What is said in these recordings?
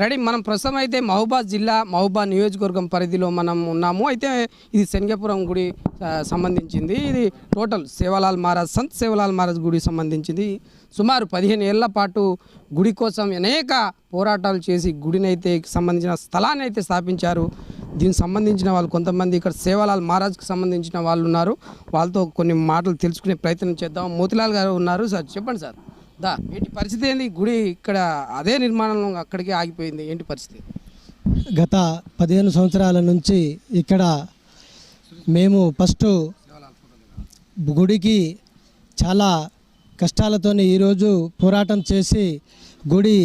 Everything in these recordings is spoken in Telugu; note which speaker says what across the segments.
Speaker 1: రెడీ. మనం ప్రస్తుతం అయితే మహబూబాద్ జిల్లా మహబూబాద్ నియోజకవర్గం పరిధిలో మనం ఉన్నాము. అయితే ఇది శనగపురం గుడి సంబంధించింది. ఇది టోటల్ సేవలాల్ మహారాజ్ సంత్ సేవలాల్ మహారాజ్ గుడి సంబంధించింది. సుమారు పదిహేను ఏళ్ళ పాటు గుడి కోసం అనేక పోరాటాలు చేసి గుడినైతే సంబంధించిన స్థలాన్ని అయితే స్థాపించారు. దీనికి సంబంధించిన వాళ్ళు కొంతమంది ఇక్కడ సేవలాల్ మహారాజ్కి సంబంధించిన వాళ్ళు ఉన్నారు. వాళ్ళతో కొన్ని మాటలు తెలుసుకునే ప్రయత్నం చేద్దాం. మోతిలాల్ గారు ఉన్నారు సార్. చెప్పండి సార్. దా ఏంటి పరిస్థితి ఏంది? గుడి ఇక్కడ అదే నిర్మాణం అక్కడికి ఆగిపోయింది. ఏంటి పరిస్థితి?
Speaker 2: గత పదిహేను సంవత్సరాల నుంచి ఇక్కడ మేము ఫస్ట్ గుడికి చాలా కష్టాలతోనే ఈరోజు పోరాటం చేసి గుడి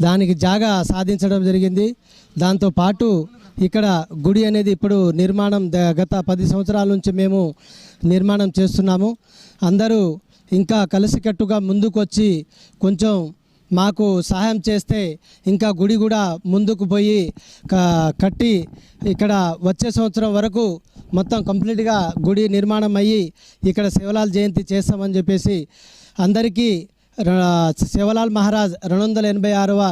Speaker 2: దానికి జాగా సాధించడం జరిగింది. దాంతో పాటు ఇక్కడ గుడి అనేది ఇప్పుడు నిర్మాణం గత పది సంవత్సరాల నుంచి మేము నిర్మాణం చేస్తున్నాము. అందరూ ఇంకా కలిసికట్టుగా ముందుకొచ్చి కొంచెం మాకు సహాయం చేస్తే ఇంకా గుడి కూడా ముందుకు పోయి కట్టి ఇక్కడ వచ్చే సంవత్సరం వరకు మొత్తం కంప్లీట్గా గుడి నిర్మాణం అయ్యి ఇక్కడ శివలాల్ జయంతి చేస్తామని చెప్పేసి అందరికీ శివలాల్ మహారాజ్ రెండు వందల ఎనభై ఆరవ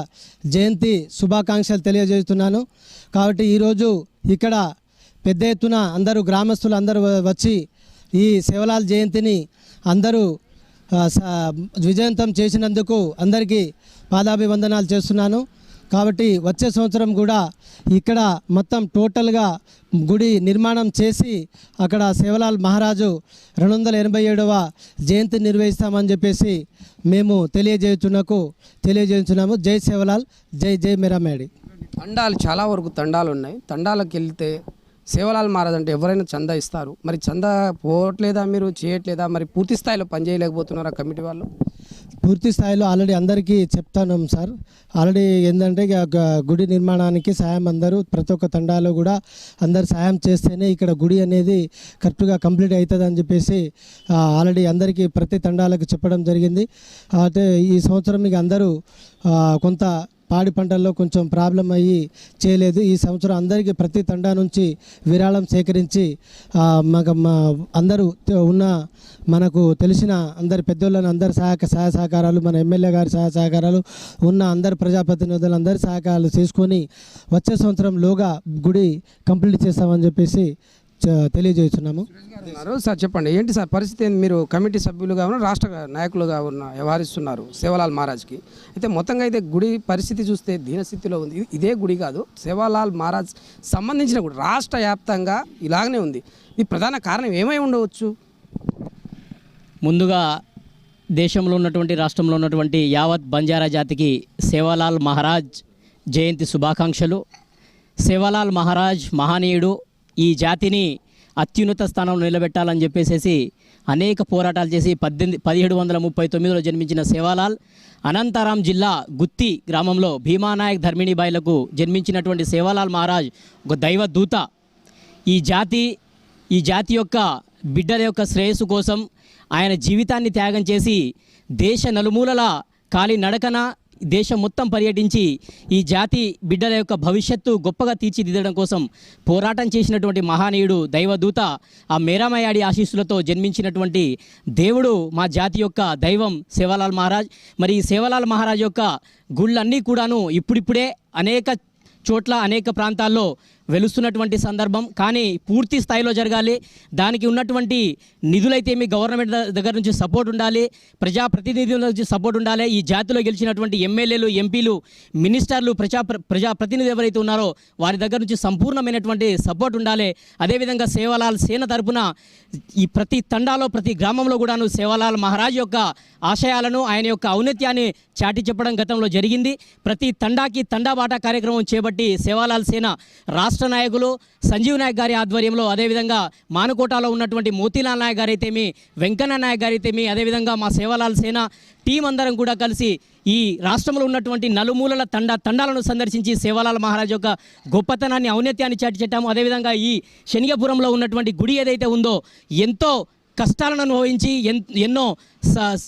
Speaker 2: జయంతి శుభాకాంక్షలు తెలియజేస్తున్నాను. కాబట్టి ఈరోజు ఇక్కడ పెద్ద ఎత్తున అందరూ గ్రామస్తులు అందరూ వచ్చి ఈ శివలాల్ జయంతిని అందరూ విజయంతం స- చేసినందుకు అందరికీ పాదాభివందనాలు చేస్తున్నాను. కాబట్టి వచ్చే సంవత్సరం కూడా ఇక్కడ మొత్తం టోటల్గా గుడి నిర్మాణం చేసి అక్కడ సేవలాల్ మహారాజు రెండు వందల ఎనభై ఏడవ జయంతి నిర్వహిస్తామని చెప్పేసి మేము తెలియజేయుచున్నకు తెలియజేస్తున్నాము జై సేవలాల్ జై జై మేరామేడి.
Speaker 1: తండాలు చాలా వరకు తండాలు ఉన్నాయి. తండాలకు వెళ్తే సేవలాల్ మహారాజ్ అంటే ఎవరైనా చందా ఇస్తారు. మరి చందా పోవట్లేదా మీరు? చేయట్లేదా? మరి పూర్తి స్థాయిలో పనిచేయలేకపోతున్నారా కమిటీ వాళ్ళు?
Speaker 2: పూర్తి స్థాయిలో ఆల్రెడీ అందరికీ చెప్తాను సార్. ఆల్రెడీ ఏంటంటే గ- గుడి నిర్మాణానికి సాయం అందరూ ప్రతి ఒక్క తండాలో కూడా అందరు సాయం చేస్తేనే ఇక్కడ గుడి అనేది కరెక్ట్గా కంప్లీట్ అవుతుంది అని చెప్పేసి ఆల్రెడీ అందరికీ ప్రతి తండాలకు చెప్పడం జరిగింది. అయితే ఈ సంవత్సరం మీకు అందరూ కొంత పాడి పంటల్లో కొంచెం ప్రాబ్లం అయ్యి చేయలేదు. ఈ సంవత్సరం అందరికీ ప్రతి తండా నుంచి విరాళం సేకరించి మాకు మా అందరూ ఉన్న మనకు తెలిసిన అందరి పెద్దోళ్ళని అందరి సహాయక సహాయ సహకారాలు మన ఎమ్మెల్యే గారి సహాయ సహకారాలు ఉన్న అందరి ప్రజాప్రతినిధులు అందరి సహకారాలు తీసుకొని వచ్చే సంవత్సరంలోగా గుడి కంప్లీట్ చేస్తామని చెప్పేసి తెలియజేస్తున్నాము.
Speaker 1: సార్ చెప్పండి ఏంటి సార్ పరిస్థితి ఏంది? మీరు కమిటీ సభ్యులుగా ఉన్న రాష్ట్ర నాయకులుగా ఉన్న వ్యవహరిస్తున్నారు సేవలాల్ మహారాజ్కి. అయితే మొత్తంగా అయితే గుడి పరిస్థితి చూస్తే దీనస్థితిలో ఉంది. ఇది- గుడి కాదు సేవాలాల్ మహారాజ్ సంబంధించిన గుడి రాష్ట్ర వ్యాప్తంగా ఇలాగనే ఉంది. ఇది ప్రధాన కారణం ఏమై ఉండవచ్చు?
Speaker 3: ముందుగా దేశంలో ఉన్నటువంటి రాష్ట్రంలో ఉన్నటువంటి యావత్ బంజారా జాతికి సేవాలాల్ మహారాజ్ జయంతి శుభాకాంక్షలు. సేవాలాల్ మహారాజ్ మహనీయుడు ఈ జాతిని అత్యున్నత స్థానంలో నిలబెట్టాలని చెప్పేసి అనేక పోరాటాలు చేసి పద్దెనిమిది పదిహేడు వందల ముప్పై తొమ్మిదిలో జన్మించిన సేవాలాల్ అనంతరాం జిల్లా గుత్తి గ్రామంలో భీమానాయక్ ధర్మిణీబాయిలకు జన్మించినటువంటి సేవాలాల్ మహారాజ్ ఒక దైవ దూత ఈ జాతి ఈ జాతి యొక్క బిడ్డల యొక్క శ్రేయస్సు కోసం ఆయన జీవితాన్ని త్యాగం చేసి దేశ నలుమూలల కాలి నడకన దేశం మొత్తం పర్యటించి ఈ జాతి బిడ్డల యొక్క భవిష్యత్తు గొప్పగా తీర్చిదిద్దడం కోసం పోరాటం చేసినటువంటి మహానీయుడు దైవదూత ఆ మేరామయాడి ఆశీస్సులతో జన్మించినటువంటి దేవుడు మా జాతి యొక్క దైవం సేవలాల్ మహారాజ్. మరి ఈ మహారాజ్ యొక్క గుళ్ళన్నీ కూడాను ఇప్పుడిప్పుడే అనేక చోట్ల అనేక ప్రాంతాల్లో వెలుస్తున్నటువంటి సందర్భం. కానీ పూర్తి స్థాయిలో జరగాలి. దానికి ఉన్నటువంటి నిధులైతే మీ గవర్నమెంట్ దగ్గర నుంచి సపోర్ట్ ఉండాలి. ప్రజాప్రతినిధుల నుంచి సపోర్ట్ ఉండాలి. ఈ జాతిలో గెలిచినటువంటి ఎమ్మెల్యేలు ఎంపీలు మినిస్టర్లు ప్రజా ప్రజాప్రతినిధులు ఎవరైతే ఉన్నారో వారి దగ్గర నుంచి సంపూర్ణమైనటువంటి సపోర్ట్ ఉండాలి. అదేవిధంగా సేవలాల్ సేన తరపున ఈ ప్రతి తండాలో ప్రతి గ్రామంలో కూడాను సేవలాల్ మహారాజ్ యొక్క ఆశయాలను ఆయన యొక్క ఔన్నత్యాన్ని చాటి చెప్పడం గతంలో జరిగింది. ప్రతి తండాకి తండా బాటా కార్యక్రమం చేపట్టి సేవాలాల్ సేన రాష్ట్ర రాష్ట్ర నాయకులు సంజీవ్ నాయక్ గారి ఆధ్వర్యంలో అదేవిధంగా మానుకోటలో ఉన్నటువంటి మోతీలాల్ నాయక్ గారైతేమి వెంకన్న నాయక్ గారైతేమి అదేవిధంగా మా సేవలాల్ సేన టీం అందరం కూడా కలిసి ఈ రాష్ట్రంలో ఉన్నటువంటి నలుమూలల తండా తండాలను సందర్శించి సేవాలాల్ మహారాజ్ యొక్క గొప్పతనాన్ని ఔన్నత్యాన్ని చాటి చెట్టాము అదేవిధంగా ఈ శనిగపురంలో ఉన్నటువంటి గుడి ఏదైతే ఉందో ఎంతో కష్టాలను అనుభవించి ఎన్- ఎన్నో స-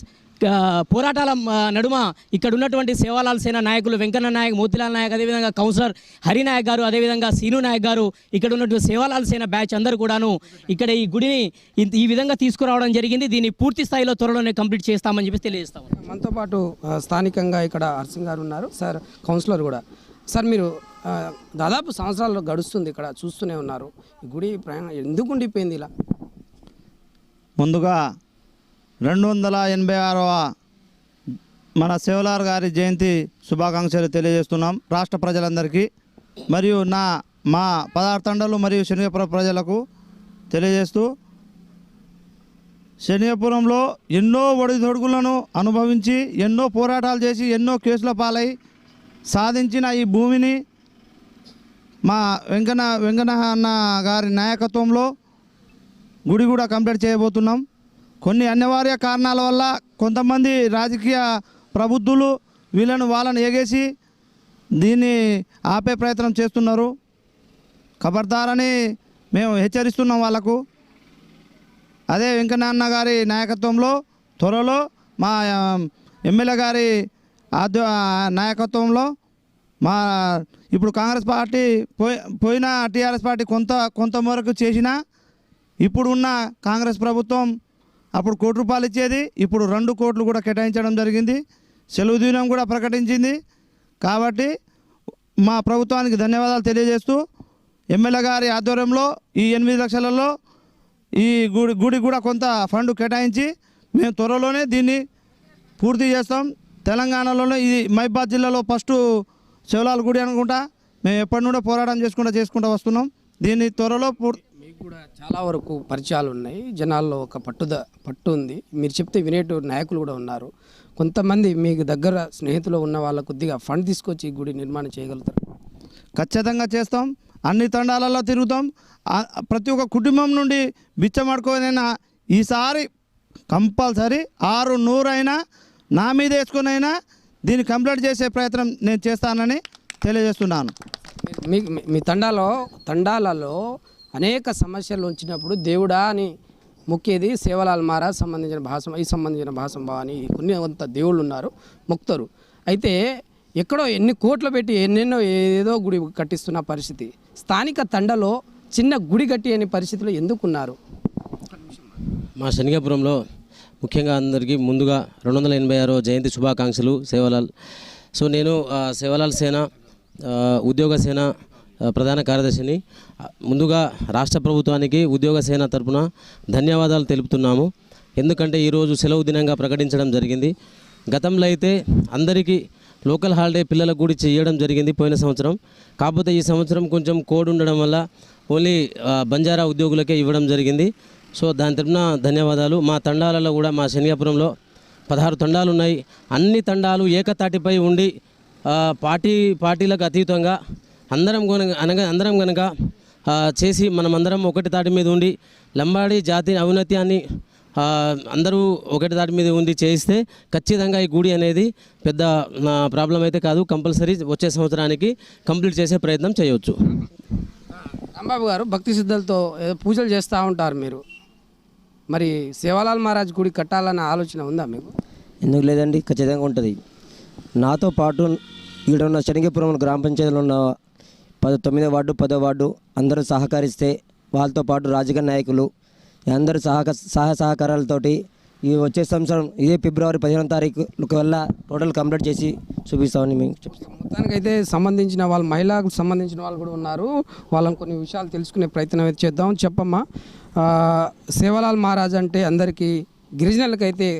Speaker 3: పోరాటాల నడుమ ఇక్కడ ఉన్నటువంటి సేవాలాల్ సేన నాయకులు వెంకన్న నాయక్ మోతిలాల్ నాయక్ అదేవిధంగా కౌన్సిలర్ హరినాయక్ గారు అదేవిధంగా సీను నాయక్ గారు ఇక్కడ ఉన్నటువంటి సేవాలాల్ సేన బ్యాచ్ అందరూ కూడాను ఇక్కడ ఈ గుడిని ఈ విధంగా తీసుకురావడం జరిగింది. దీన్ని పూర్తి స్థాయిలో త్వరలోనే కంప్లీట్ చేస్తామని చెప్పి తెలియజేస్తాము.
Speaker 1: మనతో పాటు స్థానికంగా ఇక్కడ హర్సింగ్ గారు ఉన్నారు. సార్ కౌన్సిలర్ కూడా. సార్ మీరు దాదాపు సంవత్సరాలు గడుస్తుంది ఇక్కడ చూస్తూనే ఉన్నారు. ఈ గుడి ప్రయాణం ఎందుకు ఉండిపోయింది ఇలా?
Speaker 4: ముందుగా రెండు వందల ఎనభై ఆరవ మన శివలార్ గారి జయంతి శుభాకాంక్షలు తెలియజేస్తున్నాం రాష్ట్ర ప్రజలందరికీ. మరియు నా మా పదార్థండలు మరియు శనిగపురం ప్రజలకు తెలియజేస్తూ శనిగపురంలో ఎన్నో ఒడిదొడుగులను అనుభవించి ఎన్నో పోరాటాలు చేసి ఎన్నో కేసుల పాలై సాధించిన ఈ భూమిని మా వెంకన్న వెంకన్న అన్న గారి నాయకత్వంలో గుడి కూడా కంప్లీట్ చేయబోతున్నాం. కొన్ని అనివార్య కారణాల వల్ల కొంతమంది రాజకీయ ప్రబుద్ధులు వీళ్ళను వాళ్ళని ఎగేసి దీన్ని ఆపే ప్రయత్నం చేస్తున్నారు. ఖబర్దారని మేము హెచ్చరిస్తున్నాం వాళ్ళకు అదే వెంకన్న గారి నాయకత్వంలో త్వరలో మా ఎమ్మెల్యే గారి ఆధ్వ నాయకత్వంలో మా ఇప్పుడు కాంగ్రెస్ పార్టీ పోయి పోయిన టీఆర్ఎస్ పార్టీ కొంత కొంతవరకు చేసినా ఇప్పుడున్న కాంగ్రెస్ ప్రభుత్వం అప్పుడు కోటి రూపాయలు ఇచ్చేది. ఇప్పుడు రెండు కోట్లు కూడా కేటాయించడం జరిగింది. సెలవు దినం కూడా ప్రకటించింది. కాబట్టి మా ప్రభుత్వానికి ధన్యవాదాలు తెలియజేస్తూ ఎమ్మెల్యే గారి ఆధ్వర్యంలో ఈ ఎనిమిది లక్షలలో ఈ గుడి గుడి కూడా కొంత ఫండ్ కేటాయించి మేము త్వరలోనే దీన్ని పూర్తి చేస్తాం. తెలంగాణలోనే ఇది మైబాద్ జిల్లాలో ఫస్ట్ శివలాల గుడి అనుకుంటా. మేము ఎప్పటి నుండో పోరాటం చేసుకుంటూ చేసుకుంటూ వస్తున్నాం. దీన్ని త్వరలో పూర్
Speaker 1: మీకు కూడా చాలా వరకు పరిచయాలు ఉన్నాయి. జనాల్లో ఒక పట్టుద పట్టు ఉంది. మీరు చెప్తే వినేటు నాయకులు కూడా ఉన్నారు. కొంతమంది మీకు దగ్గర స్నేహితులు ఉన్న వాళ్ళ కొద్దిగా ఫండ్ తీసుకొచ్చి గుడి నిర్మాణం చేయగలుగుతారు.
Speaker 4: ఖచ్చితంగా చేస్తాం. అన్ని తండాలలో తిరుగుతాం. ప్రతి ఒక్క కుటుంబం నుండి బిచ్చమడుకోనైనా ఈసారి కంపల్సరీ ఆరు నూరైనా నా మీద వేసుకునైనా దీన్ని కంప్లీట్ చేసే ప్రయత్నం నేను చేస్తానని తెలియజేస్తున్నాను.
Speaker 1: మీ మీ- మీ తండాలో తండాలలో అనేక సమస్యలు ఉంచినప్పుడు దేవుడా అని మొక్కేది సేవలాల్ మహారాజ్ సంబంధించిన భాషం ఈ సంబంధించిన భాషం అని కొన్ని కొంత దేవుళ్ళు ఉన్నారు మొక్తారు. అయితే ఎక్కడో ఎన్ని కోట్లు పెట్టి ఎన్నెన్నో ఏదో గుడి కట్టిస్తున్న పరిస్థితి. స్థానిక తండలో చిన్న గుడి కట్టి అనే పరిస్థితిలో ఎందుకున్నారు?
Speaker 5: మా శనిగాపురంలో ముఖ్యంగా అందరికీ ముందుగా రెండు వందల ఎనభై ఆరో జయంతి శుభాకాంక్షలు సేవలాల్. సో నేను సేవలాల్ సేన ఉద్యోగ సేన ప్రధాన కార్యదర్శిని. ముందుగా రాష్ట్ర ప్రభుత్వానికి ఉద్యోగ సేన తరపున ధన్యవాదాలు తెలుపుతున్నాము. ఎందుకంటే ఈరోజు సెలవు దినంగా ప్రకటించడం జరిగింది. గతంలో అయితే అందరికీ లోకల్ హాలిడే పిల్లలకు కూడా చేయడం జరిగింది పోయిన సంవత్సరం. కాకపోతే ఈ సంవత్సరం కొంచెం కోడ్ ఉండడం వల్ల ఓన్లీ బంజారా ఉద్యోగులకే ఇవ్వడం జరిగింది. సో దాని తరపున ధన్యవాదాలు. మా తండాలలో కూడా మా శనియాపురంలో పదహారు తండాలు ఉన్నాయి. అన్ని తండాలు ఏకతాటిపై ఉండి పార్టీ పార్టీలకు అతీతంగా అందరం అనగా అందరం కనుక చేసి మనమందరం ఒకటి తాటి మీద ఉండి లంబాడి జాతి ఔన్నత్యాన్ని అందరూ ఒకటి దాటి మీద ఉండి చేయిస్తే ఖచ్చితంగా ఈ గుడి అనేది పెద్ద ప్రాబ్లం అయితే కాదు. కంపల్సరీ వచ్చే సంవత్సరానికి కంప్లీట్ చేసే ప్రయత్నం చేయవచ్చు
Speaker 1: రాంబాబు గారు భక్తి సిద్ధులతో ఏదో పూజలు చేస్తూ ఉంటారు మీరు. మరి సేవాలాల్ మహారాజ్ గుడి కట్టాలన్న ఆలోచన ఉందా మీకు?
Speaker 6: ఎందుకు లేదండి? ఖచ్చితంగా ఉంటుంది. నాతో పాటు ఈడ ఉన్న శనిగపురం గ్రామ పంచాయతీలో ఉన్న పది తొమ్మిదో వార్డు పదో వార్డు అందరూ సహకరిస్తే వాళ్ళతో పాటు రాజకీయ నాయకులు అందరూ సహక సహ సహకారాలతోటి ఈ వచ్చే సంవత్సరం ఇదే ఫిబ్రవరి పదిహేనో తారీఖు వల్ల టోటల్ కంప్లీట్ చేసి చూపిస్తామని మేము చెప్తాం.
Speaker 1: మొత్తానికైతే సంబంధించిన వాళ్ళ మహిళలకు సంబంధించిన వాళ్ళు కూడా ఉన్నారు. వాళ్ళని కొన్ని విషయాలు తెలుసుకునే ప్రయత్నం అయితే చేద్దాం. చెప్పమ్మా సేవలాల్ మహారాజ్ అంటే అందరికీ గిరిజనులకైతే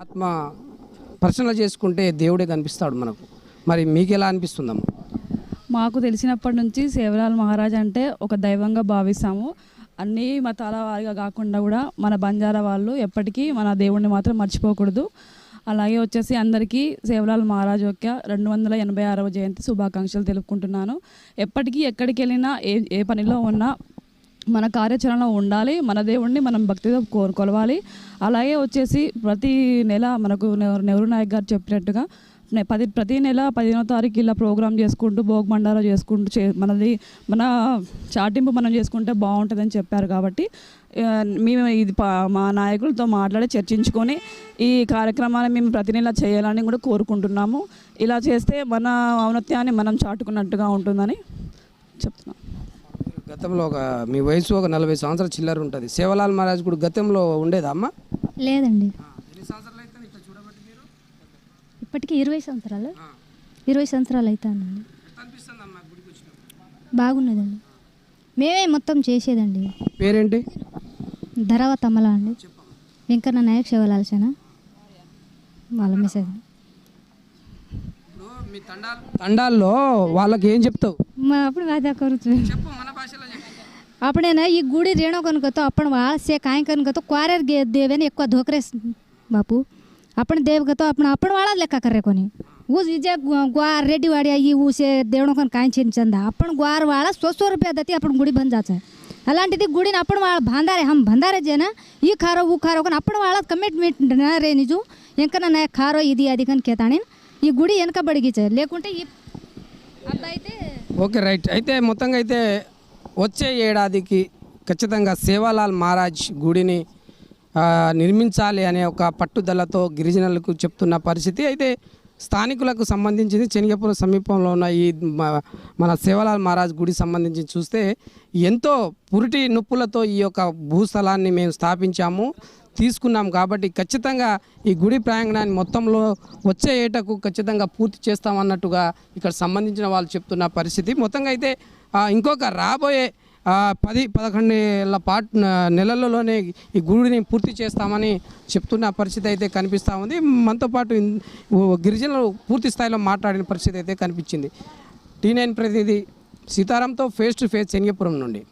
Speaker 1: ఆత్మ ప్రశ్నలు చేసుకుంటే దేవుడే కనిపిస్తాడు మనకు. మరి మీకు ఎలా అనిపిస్తుందమ్మా?
Speaker 7: మాకు తెలిసినప్పటి నుంచి సేవలాల్ మహారాజ్ అంటే ఒక దైవంగా భావిస్తాము. అన్ని మతాల వారిగా కాకుండా కూడా మన బంజారా వాళ్ళు ఎప్పటికీ మన దేవుణ్ణి మాత్రం మర్చిపోకూడదు. అలాగే వచ్చేసి అందరికీ సేవలాల్ మహారాజ్ యొక్క రెండు వందల ఎనభై ఆరవ జయంతి శుభాకాంక్షలు తెలుపుకుంటున్నాను. ఎప్పటికీ ఎక్కడికి వెళ్ళినా ఏ ఏ పనిలో ఉన్నా మన కార్యాచరణలో ఉండాలి. మన దేవుణ్ణి మనం భక్తితో కో కొలవాలి. అలాగే వచ్చేసి ప్రతి నెల మనకు నెహ్రూ నాయక్ గారు చెప్పినట్టుగా పది ప్రతి నెల పదిహేనో తారీఖు ఇలా ప్రోగ్రామ్ చేసుకుంటూ భోగ్ మండారా చేసుకుంటూ చే మనది మన చాటింపు మనం చేసుకుంటే బాగుంటుందని చెప్పారు కాబట్టి మేము ఇది పా- మా నాయకులతో మాట్లాడి చర్చించుకొని ఈ కార్యక్రమాన్ని మేము ప్రతి నెల చేయాలని కూడా కోరుకుంటున్నాము. ఇలా చేస్తే మన ఔన్నత్యాన్ని మనం చాటుకున్నట్టుగా ఉంటుందని చెప్తున్నాం.
Speaker 1: గతంలో ఒక మీ వయసు ఒక నలభై సంవత్సరాల చిల్లర ఉంటుంది. సేవలాల్ మహారాజ్ కూడా గతంలో ఉండేదా అమ్మా?
Speaker 8: లేదండి
Speaker 1: ఎన్ని సంవత్సరాలు అయితే ఇట్లా చూడబట్టి మీరు
Speaker 8: ఇప్పటికీ ఇరవై సంవత్సరాలు? ఇరవై సంవత్సరాలు అవుతానండి
Speaker 3: బాగున్నదండి. మేమే మొత్తం చేసేదండి.
Speaker 1: పేరేంటి?
Speaker 3: ధరవ తమల అండి వెంకన్న నాయక్ శివలాల్సిన? వాళ్ళ మెసేజ్.
Speaker 1: తండాల్లో వాళ్ళకి ఏం చెప్తావు?
Speaker 3: మా అప్పుడు వాదా కొరుతుంది
Speaker 1: అప్పుడేనా ఈ గుడి రేణు
Speaker 3: కనుకతో అప్పుడు ఆలస్య కాయం కనుకతో క్వారర్ దేవని ఎక్కువ ధోకరేస్తుంది బాపు. કન કતો ક્વારે ગે દેવે ને એકવા ધોકરે બાપુ આપણે દેવ કતો આપણે આપણ વાળા લેખા કરે કોની હું જે ગ્વાર રેડી વાળી આવી હું છે દેવણો કન કાંઈ છે ચંદા આપણ ગ્વાર વાળા સો સો રૂપિયા દતી આપણ ગુડી બંધ છે అలాంటిది గుడిని అప్పుడు వాళ్ళ బందారే హమ్ బందారే జన ఈ ఖారో ఊ ఖారో కానీ అప్పుడు వాళ్ళ కమిట్మెంట్ రే నిజు ఎంకన నా ఖారో ఇది అది కానీ కేతాని ఈ గుడి వెనక బడిగిచ్చే లేకుంటే ఈ అబ్బాయి అయితే
Speaker 1: ఓకే రైట్ అయితే మొత్తంగా అయితే వచ్చే ఏడాదికి ఖచ్చితంగా సేవాలాల్ మహారాజ్ గుడిని ఆ, నిర్మించాలి అనే ఒక పట్టుదలతో గిరిజనులకు చెప్తున్న పరిస్థితి. అయితే స్థానికులకు సంబంధించింది చెనిగపురం సమీపంలో ఉన్న ఈ మ- మన శివలాల్ మహారాజ్ గుడి సంబంధించి చూస్తే ఎంతో పురిటి నొప్పులతో ఈ యొక్క భూస్థలాన్ని మేము స్థాపించాము తీసుకున్నాం కాబట్టి ఖచ్చితంగా ఈ గుడి ప్రాంగణాన్ని మొత్తంలో వచ్చే ఏటకు ఖచ్చితంగా పూర్తి చేస్తామన్నట్టుగా ఇక్కడ సంబంధించిన వాళ్ళు చెప్తున్న పరిస్థితి. మొత్తంగా అయితే ఇంకొక రాబోయే పది పది ఏళ్ళ పాటు నెలల్లోనే ఈ గుడిని పూర్తి చేస్తామని చెప్తున్న పరిస్థితి అయితే కనిపిస్తూ ఉంది. మనతో పాటు గిరిజనులు పూర్తి స్థాయిలో మాట్లాడిన పరిస్థితి అయితే కనిపించింది. టీ నైన్ ప్రతినిధి సీతారాంతో ఫేస్ టు ఫేస్ శనిగపురం నుండి.